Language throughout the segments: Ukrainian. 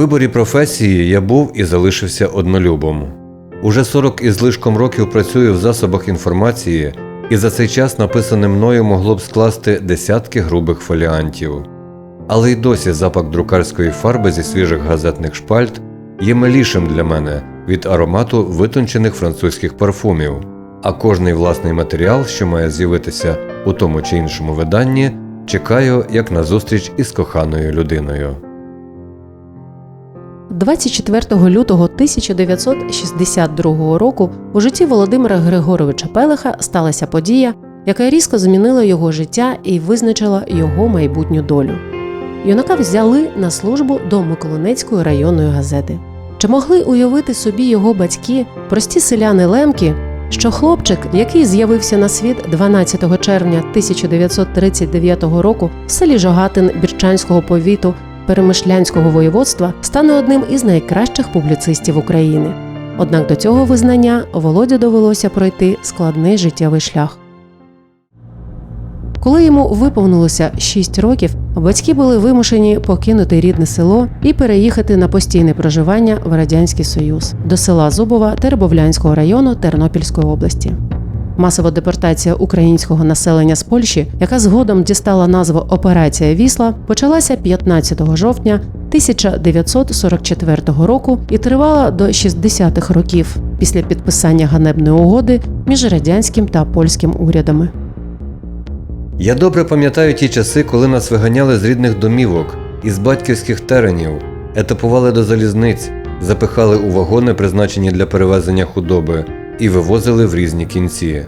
Виборі професії я був і залишився однолюбом. Уже 40 із лишком років працюю в засобах інформації, і за цей час написане мною могло б скласти десятки грубих фоліантів. Але й досі запах друкарської фарби зі свіжих газетних шпальт є милішим для мене від аромату витончених французьких парфумів, а кожний власний матеріал, що має з'явитися у тому чи іншому виданні, чекаю як на зустріч із коханою людиною. 24 лютого 1962 року у житті Володимира Григоровича Пелеха сталася подія, яка різко змінила його життя і визначила його майбутню долю. Юнака взяли на службу до Миколинецької районної газети. Чи могли уявити собі його батьки, прості селяни Лемки, що хлопчик, який з'явився на світ 12 червня 1939 року в селі Жогатин Бірчанського повіту Перемишлянського воєводства, стане одним із найкращих публіцистів України. Однак до цього визнання Володі довелося пройти складний життєвий шлях. Коли йому виповнилося 6 років, батьки були вимушені покинути рідне село і переїхати на постійне проживання в Радянський Союз до села Зубова Теребовлянського району Тернопільської області. Масова депортація українського населення з Польщі, яка згодом дістала назву Операція Вісла, почалася 15 жовтня 1944 року і тривала до 60-х років після підписання ганебної угоди між радянським та польським урядами. Я добре пам'ятаю ті часи, коли нас виганяли з рідних домівок, із батьківських теренів, етапували до залізниць, запихали у вагони, призначені для перевезення худоби, і вивозили в різні кінці.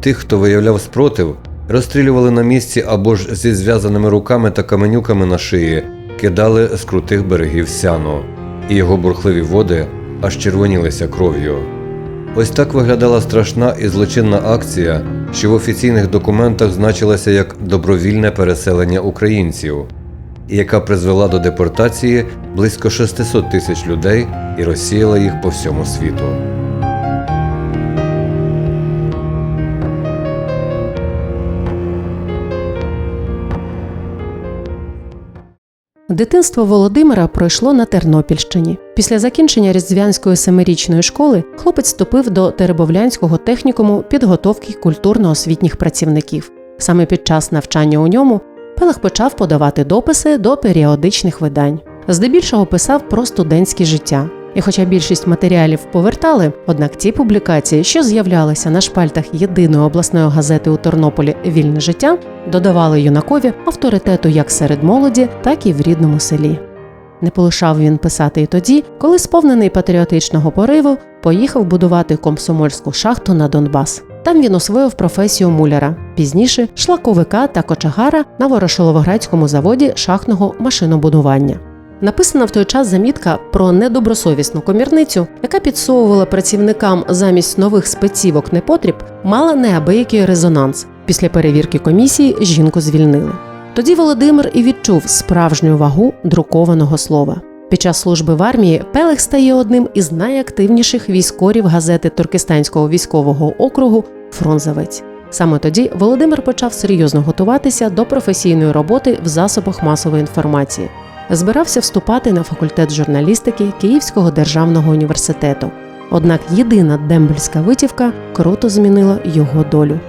Тих, хто виявляв спротив, розстрілювали на місці або ж зі зв'язаними руками та каменюками на шиї, кидали з крутих берегів сяну, і його бурхливі води аж червонілися кров'ю. Ось так виглядала страшна і злочинна акція, що в офіційних документах значилася як добровільне переселення українців, яка призвела до депортації близько 600 тисяч людей і розсіяла їх по всьому світу. Дитинство Володимира пройшло на Тернопільщині. Після закінчення Різдвянської семирічної школи хлопець вступив до Теребовлянського технікуму підготовки культурно-освітніх працівників. Саме під час навчання у ньому Пелех почав подавати дописи до періодичних видань. Здебільшого писав про студентське життя. І хоча більшість матеріалів повертали, однак ті публікації, що з'являлися на шпальтах єдиної обласної газети у Тернополі Вільне життя, додавали юнакові авторитету як серед молоді, так і в рідному селі. Не полишав він писати і тоді, коли, сповнений патріотичного пориву, поїхав будувати комсомольську шахту на Донбас. Там він освоїв професію муляра, пізніше шлаковика та кочегара на Ворошиловоградському заводі шахтного машинобудування. Написана в той час замітка про недобросовісну комірницю, яка підсовувала працівникам замість нових спецівок непотріб, мала неабиякий резонанс. Після перевірки комісії жінку звільнили. Тоді Володимир і відчув справжню вагу друкованого слова. Під час служби в армії Пелех стає одним із найактивніших військорів газети Туркестанського військового округу Фронзавець. Саме тоді Володимир почав серйозно готуватися до професійної роботи в засобах масової інформації. Збирався вступати на факультет журналістики Київського державного університету. Однак єдина дембельська витівка круто змінила його долю.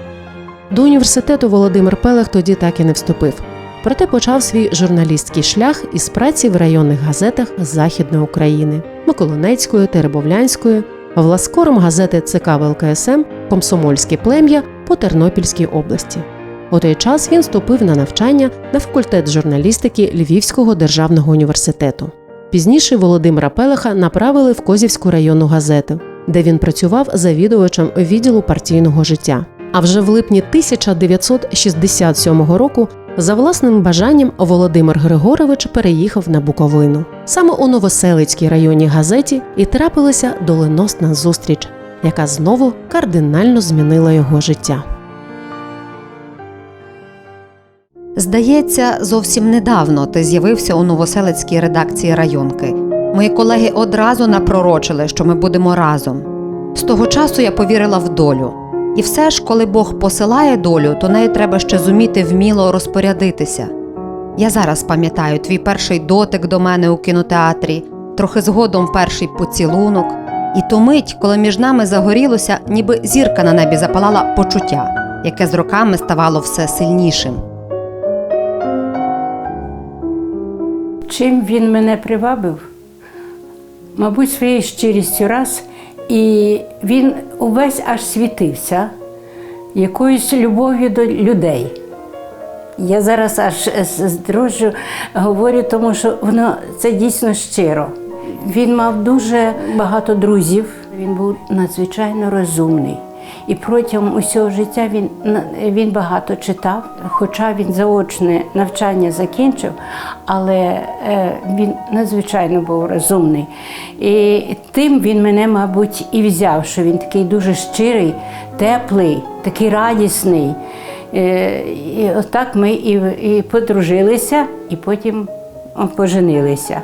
До університету Володимир Пелех тоді так і не вступив. Проте почав свій журналістський шлях із праці в районних газетах Західної України Миколинецької, Теребовлянської, власкором газети ЦК ВЛКСМ Комсомольське плем'я по Тернопільській області. У той час він вступив на навчання на факультет журналістики Львівського державного університету. Пізніше Володимира Пелеха направили в Козівську районну газету, де він працював завідувачем відділу партійного життя. А вже в липні 1967 року за власним бажанням Володимир Григорович переїхав на Буковину. Саме у Новоселицькій районній газеті і трапилася доленосна зустріч, яка знову кардинально змінила його життя. Здається, зовсім недавно ти з'явився у новоселицькій редакції районки. Мої колеги одразу напророчили, що ми будемо разом. З того часу я повірила в долю. І все ж, коли Бог посилає долю, то нею треба ще зуміти вміло розпорядитися. Я зараз пам'ятаю твій перший дотик до мене у кінотеатрі, трохи згодом перший поцілунок, і ту мить, коли між нами загорілося, ніби зірка на небі запалала почуття, яке з роками ставало все сильнішим. Чим він мене привабив? Мабуть, своєю щирістю раз, і він увесь аж світився якоюсь любов'ю до людей. Я зараз аж з дрожжю говорю, тому що воно це дійсно щиро. Він мав дуже багато друзів, він був надзвичайно розумний. І протягом усього життя він, він багато читав, хоча він заочне навчання закінчив, але е, він надзвичайно був розумний. І тим він мене, мабуть, і взяв, що він такий дуже щирий, теплий, такий радісний. Е, І отак ми і, і подружилися, і потім поженилися.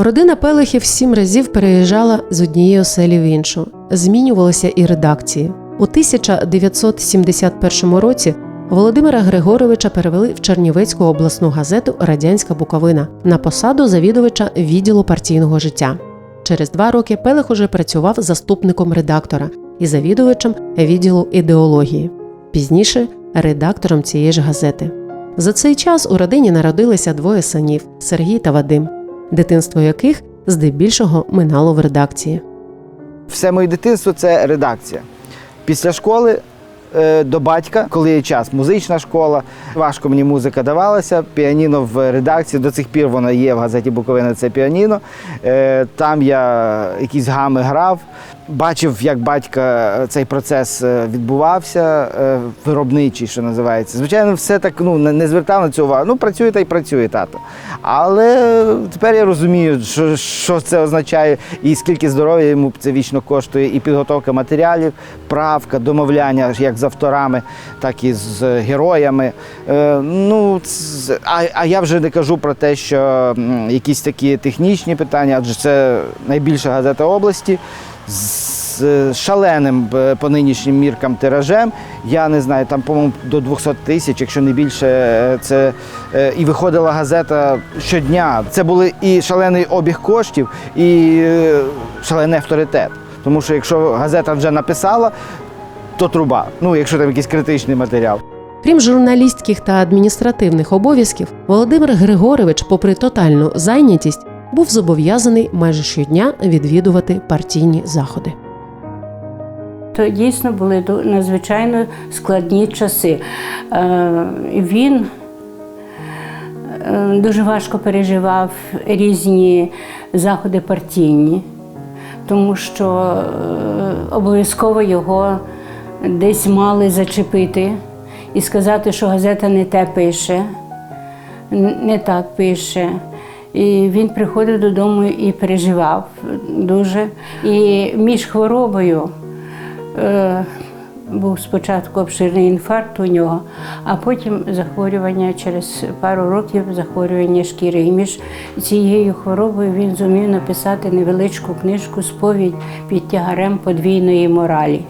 Родина Пелехів сім разів переїжджала з однієї оселі в іншу. Змінювалися і редакції. У 1971 році Володимира Григоровича перевели в Чернівецьку обласну газету Радянська Буковина на посаду завідувача відділу партійного життя. Через два роки Пелех уже працював заступником редактора і завідувачем відділу ідеології. Пізніше редактором цієї ж газети. За цей час у родині народилися двоє синів Сергій та Вадим дитинство яких здебільшого минало в редакції. Все моє дитинство це редакція. Після школи е, до батька, коли є час, музична школа. Важко мені музика давалася. Піаніно в редакції. До цих пір вона є в газеті Буковина. Це піаніно. Е, Там я якісь гами грав. Бачив, як батька цей процес е, відбувався, е, виробничий, що називається. Звичайно, все так ну не звертав на цю увагу. Ну, працює та й працює тато. Але тепер я розумію, що, що це означає, і скільки здоров'я йому це вічно коштує, і підготовка матеріалів, правка, домовляння як з авторами, так і з героями. Е, ну, а, а я вже не кажу про те, що якісь такі технічні питання, адже це найбільша газета області. З шаленим е, по нинішнім міркам тиражем. Я не знаю, там, по-моєму, до 200 тисяч, якщо не більше, е, це е, і виходила газета щодня. Це були і шалений обіг коштів, і шалений авторитет. Тому що якщо газета вже написала, то труба. Ну, якщо там якийсь критичний матеріал. Крім журналістських та адміністративних обов'язків, Володимир Григорович, попри тотальну зайнятість, був зобов'язаний майже щодня відвідувати партійні заходи. То дійсно були надзвичайно складні часи. Е, Він е, дуже важко переживав різні заходи партійні, тому що е, обов'язково його десь мали зачепити і сказати, що газета не те пише, не так пише. І він приходив додому і переживав дуже. І між хворобою е, був спочатку обширний інфаркт у нього, а потім захворювання через пару років захворювання шкіри. І між цією хворобою він зумів написати невеличку книжку Сповідь під тягарем подвійної моралі,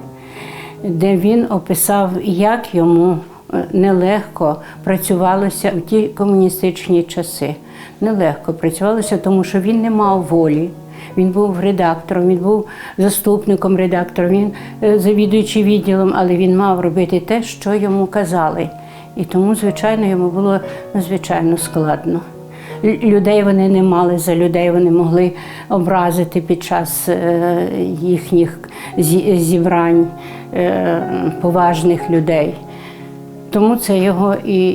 де він описав, як йому е, нелегко працювалося в ті комуністичні часи. Нелегко працювалося, тому що він не мав волі. Він був редактором, він був заступником редактора, він е, завідуючий відділом, але він мав робити те, що йому казали. І тому, звичайно, йому було надзвичайно складно. Людей вони не мали за людей, вони могли образити під час е, їхніх зібрань е, поважних людей. Тому це його і,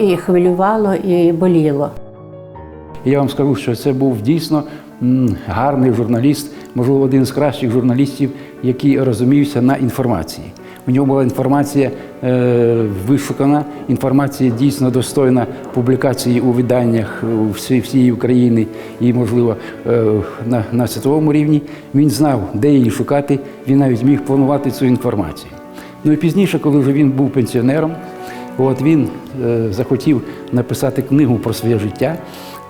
і хвилювало, і боліло. Я вам скажу, що це був дійсно гарний журналіст, можливо, один з кращих журналістів, який розумівся на інформації. У нього була інформація е, вишукана, інформація дійсно достойна публікації у виданнях у всій, всієї України і, можливо, е, на, на світовому рівні. Він знав, де її шукати, він навіть міг планувати цю інформацію. Ну і пізніше, коли вже він був пенсіонером, от він е, захотів написати книгу про своє життя,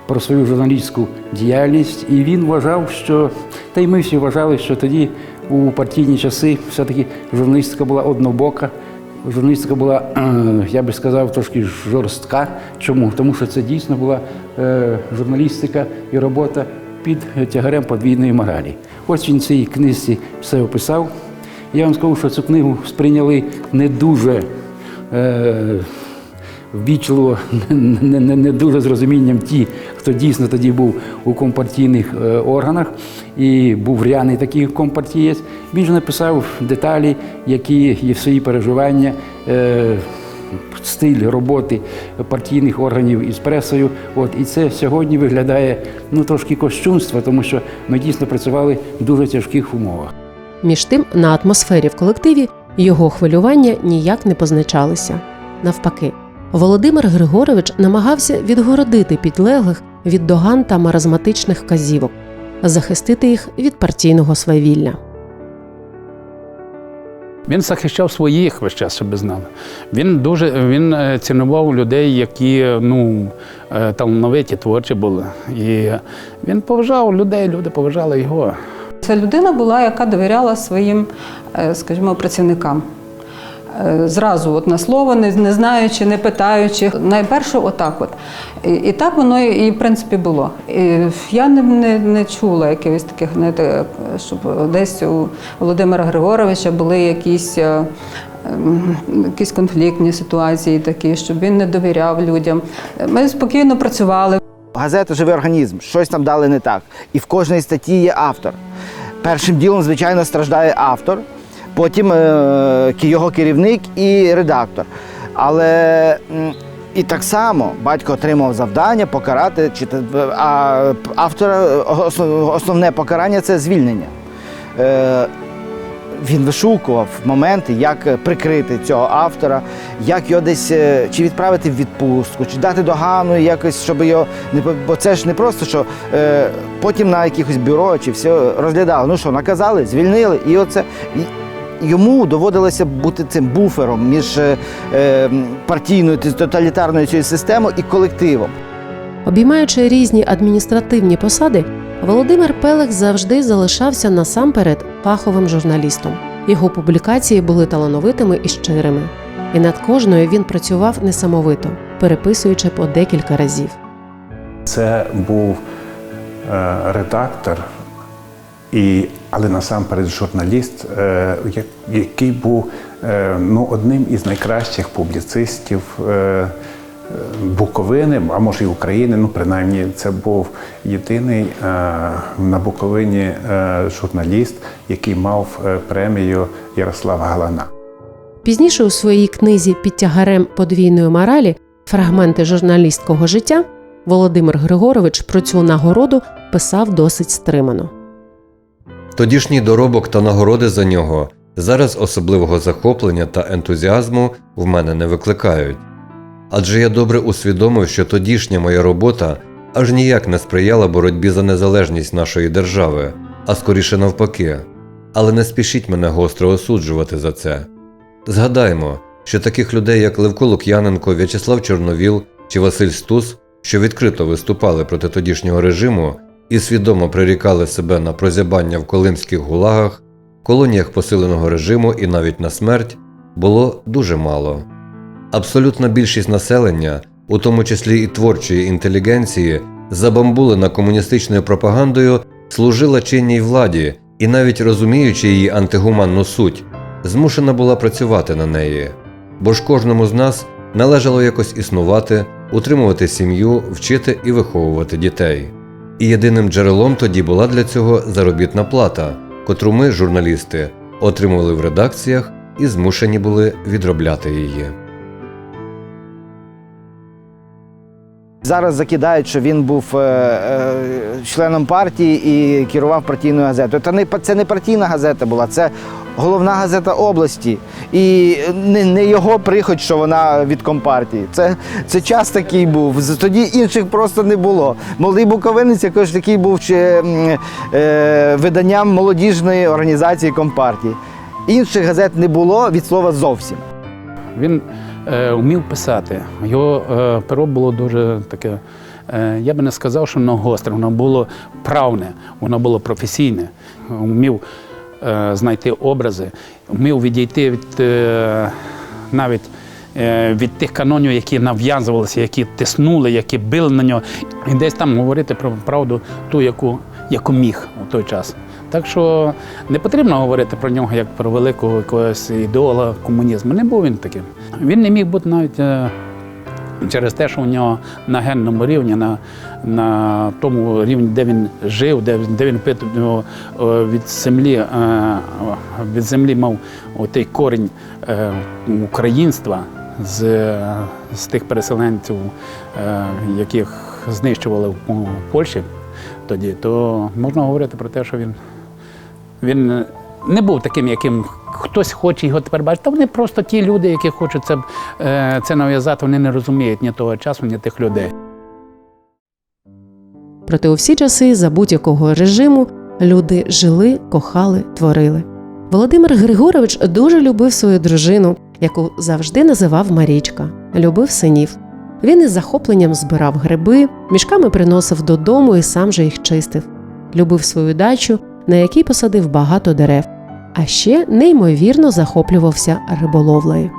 про свою журналістську діяльність, і він вважав, що та й ми всі вважали, що тоді у партійні часи все-таки журналістика була однобока, журналістика була, е, я би сказав, трошки жорстка. Чому? Тому що це дійсно була е, журналістика і робота під тягарем подвійної моралі. Ось він цій книжці все описав. Я вам скажу, що цю книгу сприйняли не дуже. Е, ввічливо, не, не, не дуже з розумінням ті, хто дійсно тоді був у компартійних е, органах і був ряний такий компартієць. Він же написав деталі, які є свої переживання, е, стиль роботи партійних органів із пресою. От, і це сьогодні виглядає ну, трошки кощунство, тому що ми дійсно працювали в дуже тяжких умовах. Між тим, на атмосфері в колективі його хвилювання ніяк не позначалися. Навпаки, Володимир Григорович намагався відгородити підлеглих від доган та маразматичних вказівок, захистити їх від партійного свавілля. Він захищав своїх весь час, щоб знали. Він дуже він е, цінував людей, які ну, е, талановиті, творчі були. І він поважав людей, люди поважали його. Це людина була, яка довіряла своїм, е, скажімо, працівникам. Е, Зразу, от на слово, не, не знаючи, не питаючи. Найперше, отак от. І, і так воно і, в принципі було. І я не, не, не чула якихось таких, знаєте, щоб десь у Володимира Григоровича були якісь. е, Якісь конфліктні ситуації такі, щоб він не довіряв людям. Ми спокійно працювали. Газета Живий організм, щось там дали не так. І в кожній статті є автор. Першим ділом, звичайно, страждає автор, потім е, його керівник і редактор. Але і так само батько отримав завдання покарати, а автора е, основне покарання це звільнення. Е, він вишукував моменти, як прикрити цього автора, як його десь е, чи відправити в відпустку, чи дати догану якось, щоб його не бо це ж не просто, що е, потім на якихось бюро чи все розглядали. Ну що, наказали, звільнили, і оце йому доводилося бути цим буфером між е, е, партійною тоталітарною цією системою і колективом. Обіймаючи різні адміністративні посади, Володимир Пелех завжди залишався насамперед фаховим журналістом. Його публікації були талановитими і щирими. І над кожною він працював несамовито, переписуючи по декілька разів. Це був е, редактор, і, але насамперед журналіст, е, який був е, ну, одним із найкращих публіцистів е, Буковини, а може і України. Ну, принаймні, це був єдиний е, на Буковині е, журналіст, який мав е, премію Ярослава Галана. Пізніше у своїй книзі Під тягарем подвійної моралі фрагменти журналістського життя Володимир Григорович про цю нагороду писав досить стримано. Тодішній доробок та нагороди за нього зараз особливого захоплення та ентузіазму в мене не викликають. Адже я добре усвідомив, що тодішня моя робота аж ніяк не сприяла боротьбі за незалежність нашої держави, а скоріше навпаки. Але не спішіть мене гостро осуджувати за це. Згадаймо, що таких людей, як Левко Лук'яненко, В'ячеслав Чорновіл чи Василь Стус, що відкрито виступали проти тодішнього режиму і свідомо прирікали себе на прозябання в колимських гулагах, колоніях посиленого режиму і навіть на смерть, було дуже мало. Абсолютна більшість населення, у тому числі і творчої інтелігенції, забамбулена комуністичною пропагандою, служила чинній владі і, навіть розуміючи її антигуманну суть, змушена була працювати на неї. Бо ж кожному з нас належало якось існувати, утримувати сім'ю, вчити і виховувати дітей. І єдиним джерелом тоді була для цього заробітна плата, котру ми, журналісти, отримували в редакціях і змушені були відробляти її. Зараз закидають, що він був е, е, членом партії і керував партійною газетою. Та не це не партійна газета була, це головна газета області. І не, не його прихоть, що вона від компартії. Це, це час такий був. Тоді інших просто не було. Молодий Буковинець якось такий був чи, е, виданням молодіжної організації компартії. Інших газет не було від слова зовсім. Він вмів писати. Його е, перо було дуже таке. Е, я би не сказав, що воно гостре, воно було правне, воно було професійне. Вмів е, знайти образи, вмів відійти від е, навіть е, від тих канонів, які нав'язувалися, які тиснули, які били на нього, і десь там говорити про правду ту, яку, яку міг у той час. Так що не потрібно говорити про нього як про великого якогось ідеола комунізму. Не був він таким. Він не міг бути навіть е, через те, що у нього на генному рівні, на, на тому рівні, де він жив, де, де він впитував е, від землі, е, від землі мав той корінь українства з, з тих переселенців, яких знищували в Польщі тоді, то можна говорити про те, що він, він не був таким, яким хтось хоче його тепер бачити. Та вони просто ті люди, які хочуть це, е, це нав'язати, вони не розуміють ні того часу, ні тих людей. Проте у всі часи за будь-якого режиму люди жили, кохали, творили. Володимир Григорович дуже любив свою дружину, яку завжди називав Марічка, любив синів. Він із захопленням збирав гриби, мішками приносив додому і сам же їх чистив. Любив свою дачу, на якій посадив багато дерев, а ще неймовірно захоплювався риболовлею.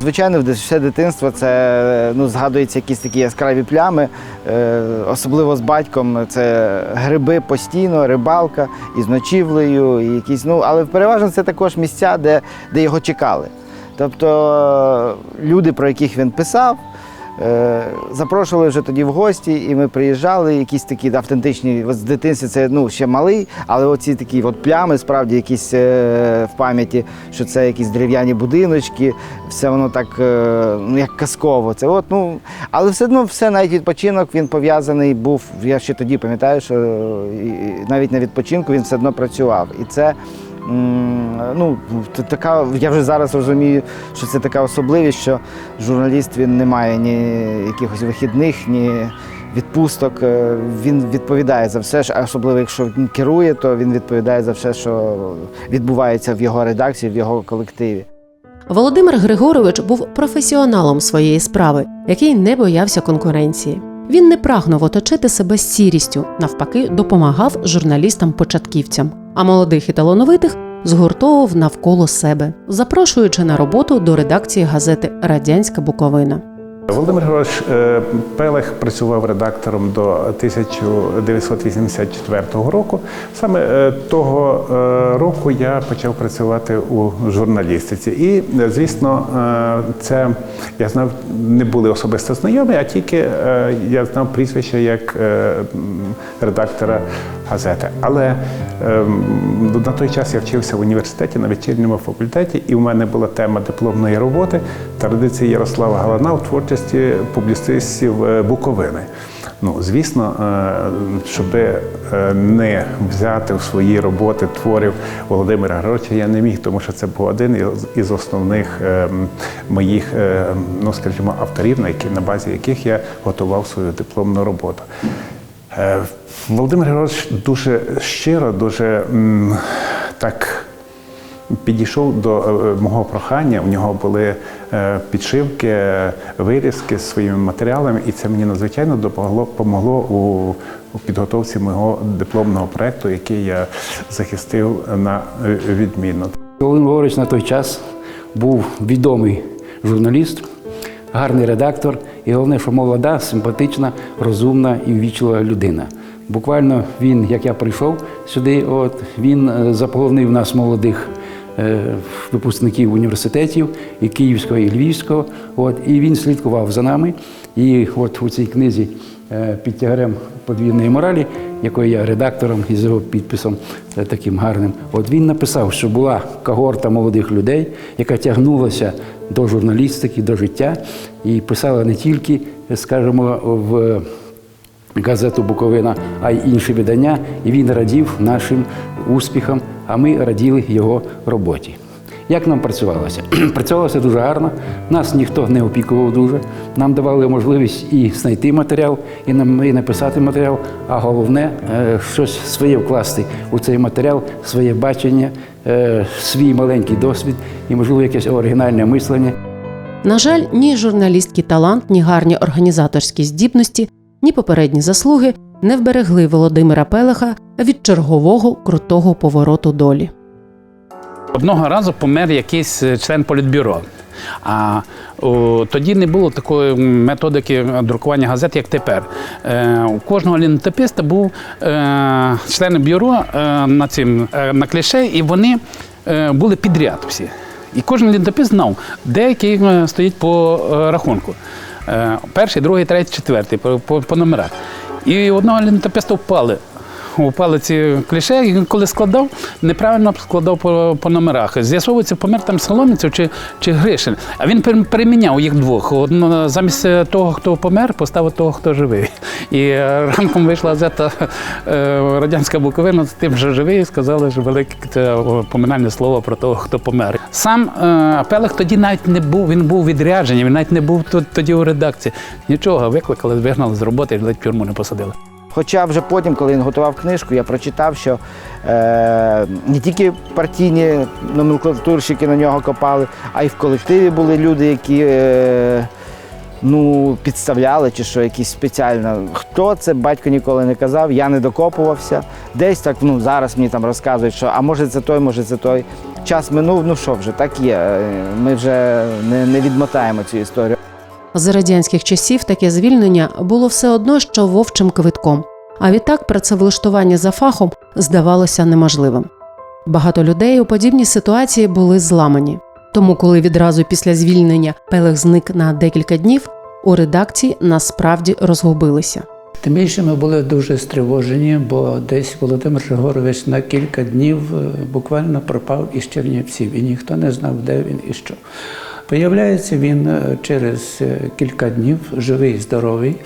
Звичайно, все дитинство це ну, згадуються якісь такі яскраві плями, е, особливо з батьком. Це гриби постійно, рибалка із ночівлею, і якісь, ну, але переважно це також місця, де, де його чекали. Тобто е, люди, про яких він писав, запрошували вже тоді в гості, і ми приїжджали, якісь такі автентичні, з дитинства це ну, ще малий, але оці такі от плями, справді якісь е, в пам'яті, що це якісь дерев'яні будиночки, все воно так е, ну, як казково. Це от, ну, але все одно все, навіть відпочинок він пов'язаний був. Я ще тоді пам'ятаю, що навіть на відпочинку він все одно працював. І це. Ну, така, я вже зараз розумію, що це така особливість, що журналіст він не має ні якихось вихідних, ні відпусток. Е, Він відповідає за все, особливо якщо він керує, то він відповідає за все, що відбувається в його редакції, в його колективі. Володимир Григорович був професіоналом своєї справи, який не боявся конкуренції. Він не прагнув оточити себе сірістю, навпаки, допомагав журналістам-початківцям, а молодих і талановитих згуртовував навколо себе, запрошуючи на роботу до редакції газети Радянська Буковина. Володимир Григорович е, Пелех працював редактором до 1984 року. Саме е, того е, року я почав працювати у журналістиці. І, звісно, це я знав, не були особисто знайомі, а тільки я знав прізвище як редактора газети. Але ем, на той час я вчився в університеті на вечірньому факультеті, і в мене була тема дипломної роботи традиції Ярослава Галана в творчості публіцистів е, Буковини. Ну, звісно, е, щоб е, не взяти в свої роботи творів Володимира Григоровича, я не міг, тому що це був один із- основних е, моїх, е, ну скажімо, авторів, на базі яких я готував свою дипломну роботу. Е, Володимир Григорович дуже щиро, дуже так підійшов до е, мого прохання. У нього були е, підшивки, е, вирізки з своїми матеріалами, і це мені надзвичайно допомогло помогло у, підготовці мого дипломного проєкту, який я захистив на е, відмінно. Володимир Григорович на той час був відомий журналіст, гарний редактор, і головне, що молода, симпатична, розумна і ввічлива людина. Буквально він, як я прийшов сюди, от він е, заполонив нас молодих е, випускників університетів і Київського, і Львівського. От, і він слідкував за нами. І от у цій книзі е, під тягарем подвійної моралі, якої я редактором із його підписом таким гарним. От він написав, що була когорта молодих людей, яка тягнулася до журналістики, до життя, і писала не тільки, скажімо, в газету Буковина, а й інші видання. І він радів нашим успіхам, а ми раділи його роботі. Як нам працювалося? працювалося дуже гарно, нас ніхто не опікував дуже. Нам давали можливість і знайти матеріал, і написати матеріал, а головне е, щось своє вкласти у цей матеріал, своє бачення, е, свій маленький досвід і, можливо, якесь оригінальне мислення. На жаль, ні журналістський талант, ні гарні організаторські здібності, ні попередні заслуги не вберегли Володимира Пелеха від чергового крутого повороту долі. Одного разу помер якийсь е, член політбюро. А о, тоді не було такої методики друкування газет, як тепер. Е, у кожного лінотиписта був е, член бюро е, на, цим, е, на кліше, і вони е, були підряд всі. І кожен лінтопис знав, де який е, стоїть по е, рахунку. Е, Перший, другий, третій, четвертий по, по, по номерах. І одного літописта впали. Упали ці кліше, і коли складав, неправильно складав по, по номерах. З'ясовується, помер там Соломінцев чи, чи Гришин. А він переміняв їх двох. Одно, замість того, хто помер, поставив того, хто живий. І е, ранком вийшла газета е, Радянська Буковина з тим, що живий, і сказали, що велике це поминальне слово про того, хто помер. Сам е, Пелех тоді навіть не був, він був відряджений, він навіть не був тоді у редакції. Нічого, викликали, вигнали з роботи і ледь тюрму не посадили. Хоча вже потім, коли він готував книжку, я прочитав, що е, не тільки партійні номенклатурщики на нього копали, а й в колективі були люди, які е, ну, підставляли чи що якісь спеціально. Хто це батько ніколи не казав, я не докопувався. Десь так ну, зараз мені там розказують, що а може це той, може це той. Час минув, ну що вже, так є. Е, Ми вже не, не відмотаємо цю історію. За радянських часів таке звільнення було все одно, що вовчим квитком. А відтак працевлаштування за фахом здавалося неможливим. Багато людей у подібній ситуації були зламані. Тому, коли відразу після звільнення Пелех зник на декілька днів, у редакції насправді розгубилися. Тим більше ми були дуже стривожені, бо десь Володимир Григорович на кілька днів е, буквально пропав із Чернівців, і ніхто не знав, де він і що. Появляється він е, через е, кілька днів, живий, здоровий,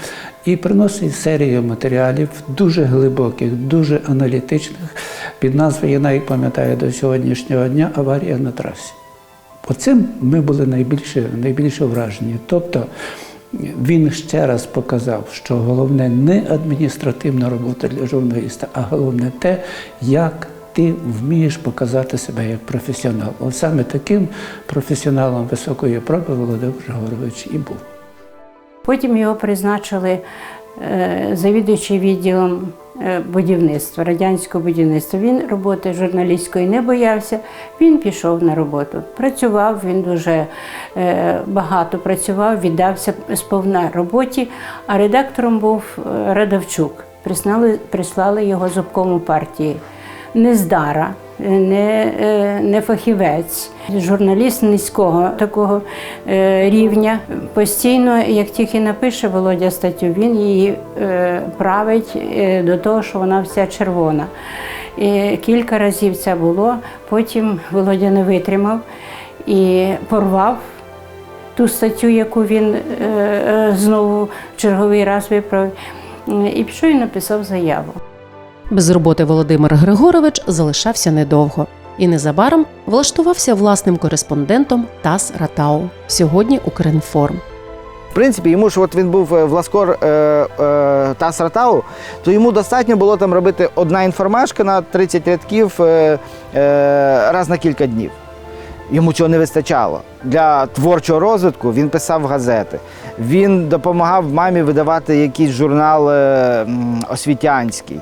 і приносить серію матеріалів дуже глибоких, дуже аналітичних, під назвою, я навіть пам'ятаю до сьогоднішнього дня Аварія на трасі. Оцим ми були найбільше, найбільше вражені. Тобто він ще раз показав, що головне не адміністративна робота для журналіста, а головне те, як ти вмієш показати себе як професіонал. От саме таким професіоналом високої проби Володимир Григорович і був. Потім його призначили е, завідуючий відділом е, будівництва, радянського будівництва. Він роботи журналістської не боявся, він пішов на роботу. Працював, він дуже е, багато працював, віддався сповна роботі, а редактором був Радовчук. Прислали, прислали його обкому партії. Нездара, не, е, не фахівець, журналіст низького такого е, рівня. Постійно, як тільки напише Володя статтю, він її е, править е, до того, що вона вся червона. І кілька разів це було. Потім Володя не витримав і порвав ту статтю, яку він е, е, знову в черговий раз виправив. І пішов і написав заяву. Без роботи Володимир Григорович залишався недовго і незабаром влаштувався власним кореспондентом ТАСС Ратау, сьогодні Укрінформ. В принципі, йому ж от він був е, в е, е, Тас Ратау, то йому достатньо було там робити одна інформашка на 30 рядків е, е, раз на кілька днів. Йому цього не вистачало. Для творчого розвитку він писав газети. Він допомагав мамі видавати якийсь журнал е, освітянський.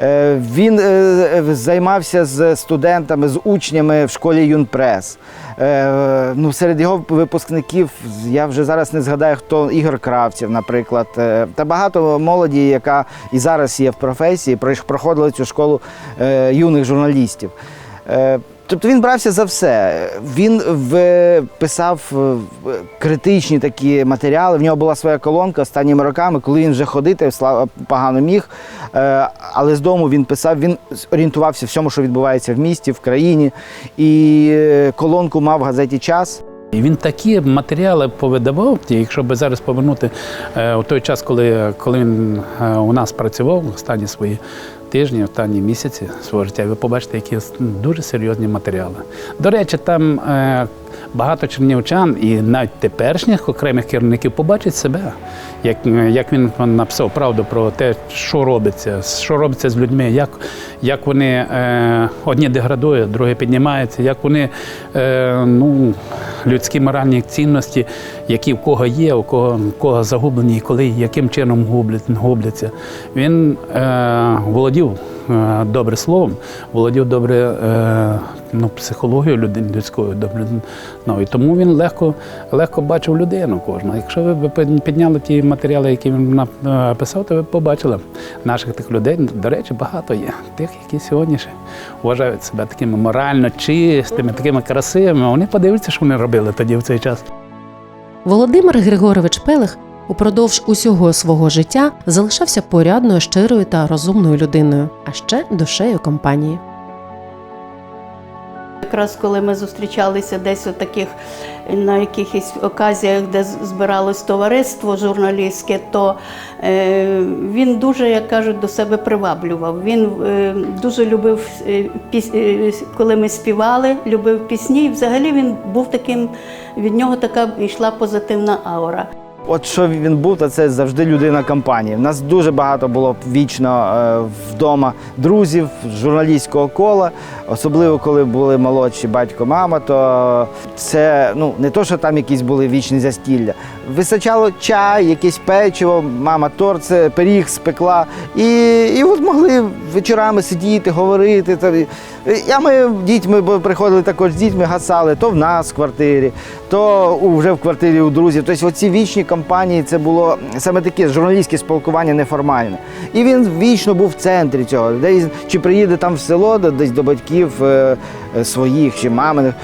Е, Він е, займався з студентами, з учнями в школі Юнпрес. Е, Ну, серед його випускників я вже зараз не згадаю, хто Ігор Кравців, наприклад. Е, Та багато молоді, яка і зараз є в професії, проходила цю школу е, юних журналістів. Тобто він брався за все. Він писав е, критичні такі матеріали. В нього була своя колонка останніми роками, коли він вже ходити погано міг. Е, Але з дому він писав, він орієнтувався в всьому, що відбувається в місті, в країні. І е, колонку мав в газеті Час. І він такі матеріали повидавав, якщо би зараз повернути у той час, коли, коли він у нас працював, останні свої тижні, останні місяці свого життя, ви побачите, які дуже серйозні матеріали. До речі, там е, багато чернівчан і навіть теперішніх окремих керівників побачать себе, як, як він написав правду про те, що робиться, що робиться з людьми, як, як вони е, одні деградують, другі піднімаються, як вони е, ну, людські моральні цінності, які в кого є, у кого, у кого загублені, і коли, яким чином гублять- губляться. Він е, володів добре словом, володів добре е, ну, психологією людини людською. Добре, ну, і тому він легко, легко бачив людину кожну. Якщо ви підняли ті матеріали, які він написав, то ви побачили наших тих людей. До речі, багато є. Тих, які сьогодні ще вважають себе такими морально чистими, такими красивими. Вони подивляться, що вони робили тоді в цей час. Володимир Григорович Пелих упродовж усього свого життя залишався порядною, щирою та розумною людиною, а ще душею компанії. Якраз коли ми зустрічалися десь у таких на якихось оказіях, де збиралось товариство журналістське, то е, він дуже, як кажуть, до себе приваблював. Він е, дуже любив е, піс, е, коли ми співали, любив пісні. І взагалі він був таким, від нього така йшла позитивна аура. От що він був, то це завжди людина компанії. У нас дуже багато було вічно е, вдома друзів журналістського кола, особливо коли були молодші батько, мама, то це ну не то, що там якісь були вічні застілля. Вистачало чай, якесь печиво, мама торт, це пиріг спекла. І, і от могли вечорами сидіти, говорити. І- ми дітьми бо приходили також з дітьми, гасали, то в нас в квартирі, то вже в квартирі у друзів. Тобто оці вічні компанії це було саме таке журналістське спілкування неформальне. І він вічно був в центрі цього. Десь чи приїде там в село, десь до батьків е, е, своїх чи маминих.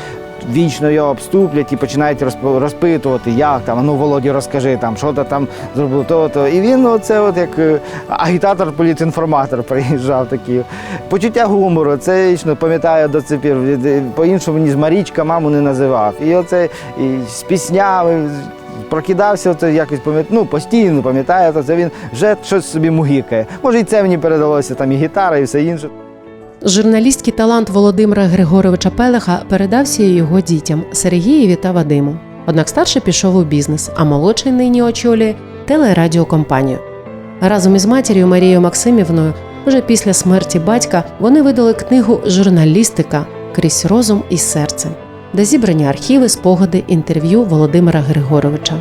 Вічно його обступлять і починають розпитувати, як там, ну Володі, розкажи там, що ти там зробив то, то. І він оце от як е, агітатор, політінформатор приїжджав такий. Почуття гумору, це вічно пам'ятаю до цих пір. Е, По-іншому ніж Марічка маму не називав. І оце і з піснями. Прокидався, то якось пам'ятаю, ну постійно пам'ятаю, то це він вже щось собі мугікає. Може, і це мені передалося, там і гітара, і все інше. Журналістський талант Володимира Григоровича Пелеха передався його дітям Сергієві та Вадиму. Однак старший пішов у бізнес, а молодший нині очолює телерадіокомпанію. Разом із матір'ю Марією Максимівною, вже після смерті батька, вони видали книгу Журналістика крізь розум і серце, де зібрані архіви, спогади, інтерв'ю Володимира Григоровича.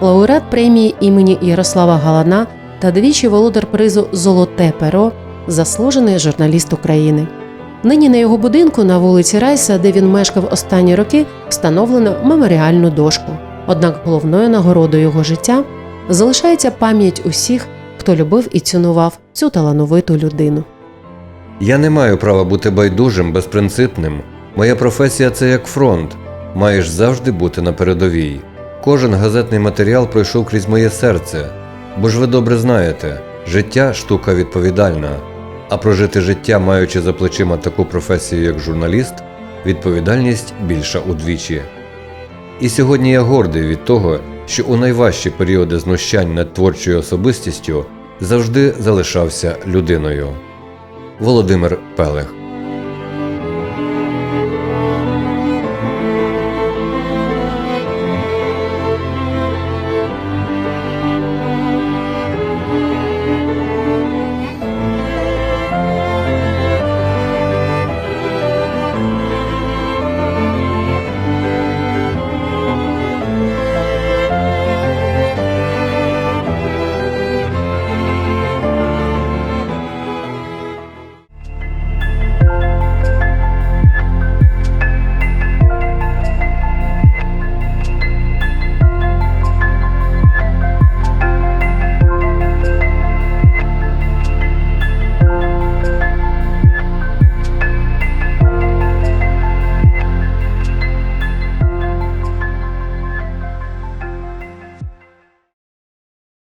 Лауреат премії імені Ярослава Галана та двічі володар призу Золоте перо заслужений журналіст України. Нині на його будинку на вулиці Райса, де він мешкав останні роки, встановлено меморіальну дошку. Однак головною нагородою його життя залишається пам'ять усіх, хто любив і цінував цю талановиту людину. Я не маю права бути байдужим, безпринципним. Моя професія це як фронт. Маєш завжди бути на передовій. Кожен газетний матеріал пройшов крізь моє серце. Бо ж ви добре знаєте, життя штука відповідальна. А прожити життя, маючи за плечима таку професію, як журналіст, відповідальність більша удвічі. І сьогодні я гордий від того, що у найважчі періоди знущань над творчою особистістю завжди залишався людиною. Володимир Пелех